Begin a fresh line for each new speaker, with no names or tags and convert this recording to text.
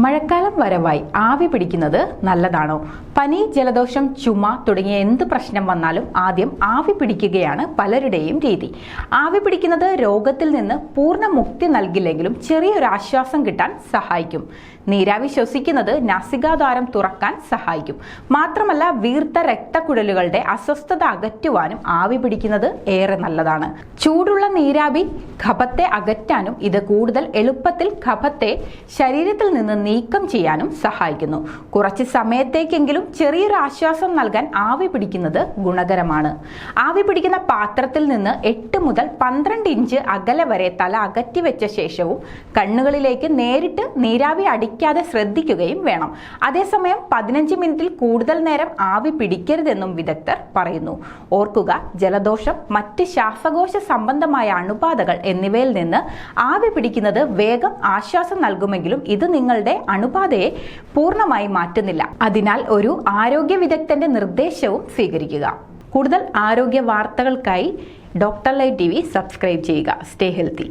മഴക്കാലം വരവായി ആവി പിടിക്കുന്നത് നല്ലതാണോ? പനി ജലദോഷം ചുമ തുടങ്ങിയ എന്ത് പ്രശ്നം വന്നാലും ആദ്യം ആവി പിടിക്കുകയാണ് പലരുടെയും രീതി. ആവി പിടിക്കുന്നത് രോഗത്തിൽ നിന്ന് പൂർണ മുക്തി നൽകില്ലെങ്കിലും ചെറിയൊരു ആശ്വാസം കിട്ടാൻ സഹായിക്കും. നീരാവി ശ്വസിക്കുന്നത് നാസികാദ്വാരം തുറക്കാൻ സഹായിക്കും. മാത്രമല്ല വീർത്ത രക്തക്കുഴലുകളുടെ അസ്വസ്ഥത അകറ്റുവാനും ആവി പിടിക്കുന്നത് ഏറെ നല്ലതാണ്. ചൂടുള്ള നീരാവി ഖപത്തെ അകറ്റാനും ഇത് കൂടുതൽ എളുപ്പത്തിൽ ഖപത്തെ ശരീരത്തിൽ നിന്ന് നീക്കം ചെയ്യാനും സഹായിക്കുന്നു. കുറച്ച് സമയത്തേക്കെങ്കിലും ചെറിയൊരു ആശ്വാസം നൽകാൻ ആവി പിടിക്കുന്നത് ഗുണകരമാണ്. ആവി പിടിക്കുന്ന പാത്രത്തിൽ നിന്ന് എട്ട് മുതൽ പന്ത്രണ്ട് ഇഞ്ച് അകലെ വരെ തല അകറ്റി വെച്ച ശേഷവും കണ്ണുകളിലേക്ക് നേരിട്ട് നീരാവി അടിക്കാതെ ശ്രദ്ധിക്കുകയും വേണം. അതേസമയം പതിനഞ്ച് മിനിറ്റിൽ കൂടുതൽ നേരം ആവി പിടിക്കരുതെന്നും വിദഗ്ധർ പറയുന്നു. ഓർക്കുക ജലദോഷം മറ്റ് ശ്വാസകോശ സംബന്ധമായ അണുബാധകൾ എന്നിവയിൽ നിന്ന് ആവി പിടിക്കുന്നത് വേഗം ആശ്വാസം നൽകുമെങ്കിലും ഇത് നിങ്ങളുടെ അണുബാധയെ പൂർണമായി മാറ്റുന്നില്ല. അതിനാൽ ഒരു ആരോഗ്യ വിദഗ്ധന്റെ നിർദ്ദേശവും സ്വീകരിക്കുക. കൂടുതൽ ആരോഗ്യ വാർത്തകൾക്കായി ഡോക്ടർ ലൈവ് ടി സബ്സ്ക്രൈബ് ചെയ്യുക. Stay healthy.